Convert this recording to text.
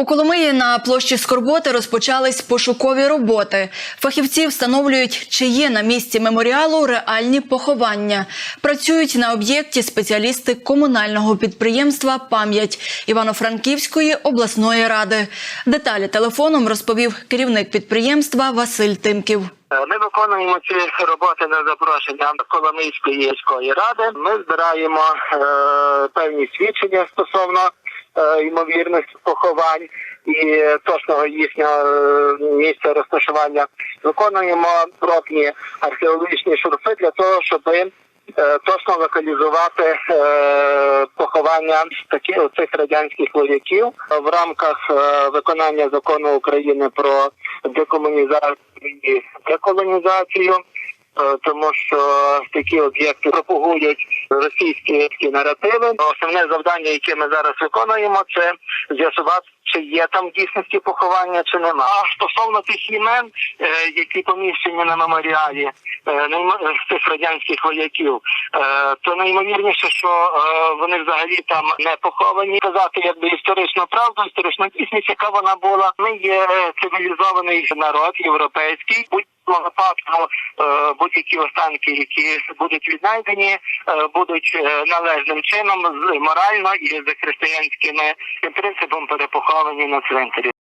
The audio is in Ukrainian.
У Коломиї на площі Скорботи розпочались пошукові роботи. Фахівці встановлюють, чи є на місці меморіалу реальні поховання. Працюють на об'єкті спеціалісти комунального підприємства Пам'ять Івано-Франківської обласної ради. Деталі телефоном розповів керівник підприємства Василь Тимків. Ми виконуємо ці роботи на запрошення Коломийської міської ради. Ми збираємо е, певні свідчення стосовно ймовірності поховань і точного їхнього е, місця розташування. Виконуємо пробні археологічні шурфи для того, щоб е, точно локалізувати е, поховання таких цих радянських вояків в рамках е, виконання закону України про декомунізацію і деколонізацію. Е, Тому що такі об'єкти пропагують російські наративи. Основне завдання, яке ми зараз виконуємо, це з'ясувати, чи є там в дійсності поховання, чи нема. А стосовно тих імен, е, які поміщені на меморіалі наймо- е, радянських вояків, то найімовірніше, що вони взагалі там не поховані. Казати якби історичну правду, історичну дійсність, яка вона була. Ми є цивілізований народ європейський. Будь-якому випадку е, будь-які останки, які будуть віднайдені, е, будуть е, належним чином з- морально і за християнськими принципом перепоховані на цвинтарі.